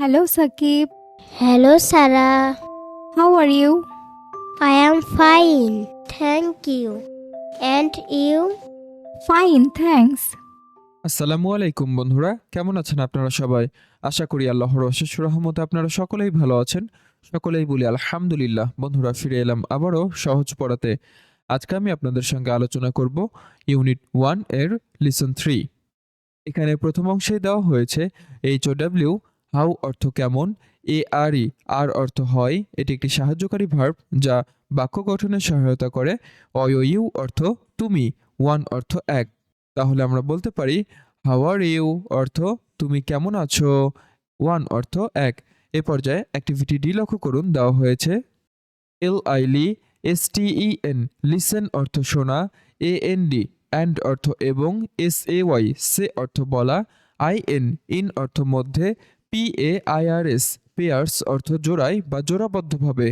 Hello, Sakib. Hello, Sarah. How are you? I am fine. Thank you. And you? Fine, thanks. আসসালামু আলাইকুম বন্ধুরা কেমন আছেন আপনারা সবাই আশা করি আল্লাহর অশেষ রহমতে আপনারা সকলেই ভালো আছেন সকলেই বলি আলহামদুলিল্লাহ বন্ধুরা ফিরে এলাম আবারও সহজ পড়াতে আজকে আমি আপনাদের সঙ্গে আলোচনা করব ইউনিট ওয়ানের লিসন থ্রি এখানে প্রথম অংশে দেওয়া হয়েছে এইচ ও ডাব্লিউ হাউ অর্থ কেমন? এ, আর, ই, আর অর্থ হয়, এটি একটি সাহায্যকারী ভার্ব যা বাক্য গঠনে সহায়তা করে। অয় ইউ অর্থ তুমি ওয়ান অর্থ এক। তাহলে আমরা বলতে পারি, হাউ আর ইউ অর্থ তুমি কেমন আছো? ওয়ান অর্থ এক। এ পর্যায়ে অ্যাক্টিভিটি ডি লক্ষ্য করুন, দেওয়া হয়েছে এল আইলি S T E N listen অর্থ শোনা এ এন ডি অ্যান্ড অর্থ এবং এস এ ওয়াই সে অর্থ বলা আই এন ইন অর্থ মধ্যে P A I R S pairs অর্থ জোড়ায় বা জোড়াবদ্ধভাবে।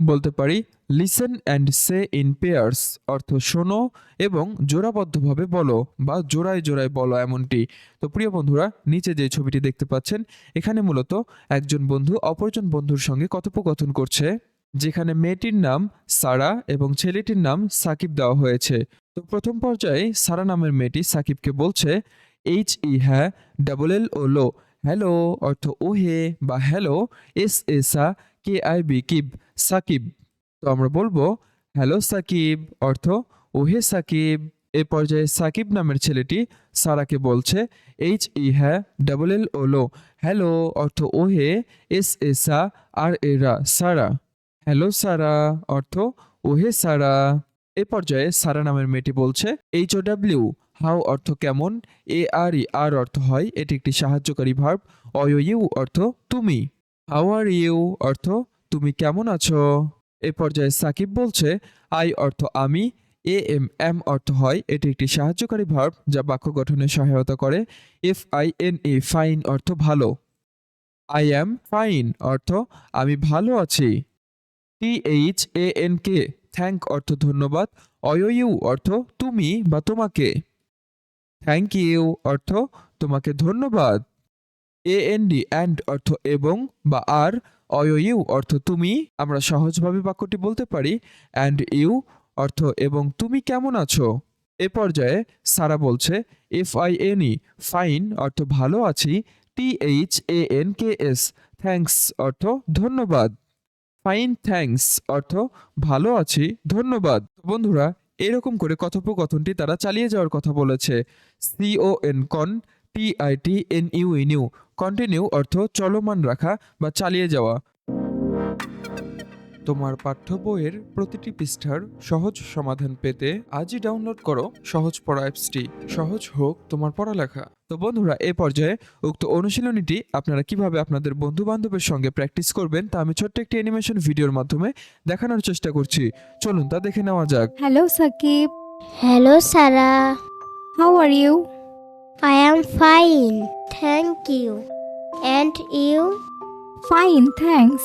বলতে পারি listen and say in pairs অর্থ শোনো এবং জোড়াবদ্ধভাবে বলো বা জোড়ায় জোড়ায় বলো এমনটি। তো প্রিয় বন্ধুরা, নিচে যে ছবিটি দেখতে পাচ্ছেন, এখানে মূলত একজন বন্ধু অপরজন বন্ধুর সঙ্গে কথোপকথন করছে, যেখানে মেয়েটির নাম সারা এবং ছেলেটির নাম সাকিব দেওয়া হয়েছে। তো প্রথম পর্যায়ে সারা নামের মেয়েটি সাকিবকে বলছে এইচ ই হ্যাঁ ডাবল এল ও লো হ্যালো অর্থ ও হে বা হ্যালো এস এসা কে আই বি কিব সাকিব তো আমরা বলব হ্যালো সাকিব অর্থ ওহে সাকিব এ পর্যায়ে সাকিব নামের ছেলেটি সারাকে বলছে এইচ ই হ্যাঁ ডাবল এল ও লো হ্যালো অর্থ ওহে এস এসা আর এরা সারা হ্যালো সারা অর্থ ওহে সারা এ পর্যায়ে সারা নামের মেয়েটি বলছে এইচ ও ডাব্লিউ হাউ অর্থ কেমন? এ আর ই আর অর্থ হয়, এটি একটি সাহায্যকারী ভার্ব। অয় ইউ অর্থ তুমি। হাউ আর ইউ অর্থ তুমি কেমন আছো? এ পর্যায়ে সাকিব বলছে, আই অর্থ আমি, এ এম এম অর্থ হয়, এটি একটি সাহায্যকারী ভার্ব যা বাক্য গঠনে সহায়তা করে। F I N E fine অর্থ ভালো। আই অ্যাম ফাইন অর্থ আমি ভালো আছি। T H A N K thank অর্থ ধন্যবাদ। অয় ইউ অর্থ তুমি বা তোমাকে। থ্যাংক ইউ অর্থ তোমাকে ধন্যবাদ। এ এন ডি অ্যান্ড অর্থ এবং বা আর অয় ইউ, অর্থ তুমি, আমরা সহজভাবে বাক্যটি বলতে পারি। অ্যান্ড ইউ অর্থ এবং তুমি কেমন আছো? এ পর্যায়ে সারা বলছে F I N E fine অর্থ ভালো আছি। T H A N K S thanks অর্থ ধন্যবাদ। ফাইন থ্যাঙ্কস অর্থ ভালো আছি, ধন্যবাদ। বন্ধুরা এরকম করে কথোপকথনটি তারা চালিয়ে যাওয়ার কথা বলেছে। C O N con T I T N U new continue অর্থ চলমান রাখা বা চালিয়ে যাওয়া। তোমার পাঠ্য বইয়ের প্রতিটি পৃষ্ঠার সহজ সমাধান পেতে আজই ডাউনলোড করো সহজ পড়া অ্যাপসটি সহজ হোক তোমার পড়ালেখা তো বন্ধুরা এ পর্যায়ে উক্ত অনুশীলনীটি আপনারা কীভাবে আপনাদের বন্ধু বান্ধবের সঙ্গে প্র্যাকটিস করবেন তা আমি ছোট্ট একটি অ্যানিমেশন ভিডিওর মাধ্যমে দেখানোর চেষ্টা করছি চলুন তা দেখে নেওয়া যাক hello Sakib. Hello, Sarah. How are you? I am fine. Thank you. And you? Fine, thanks.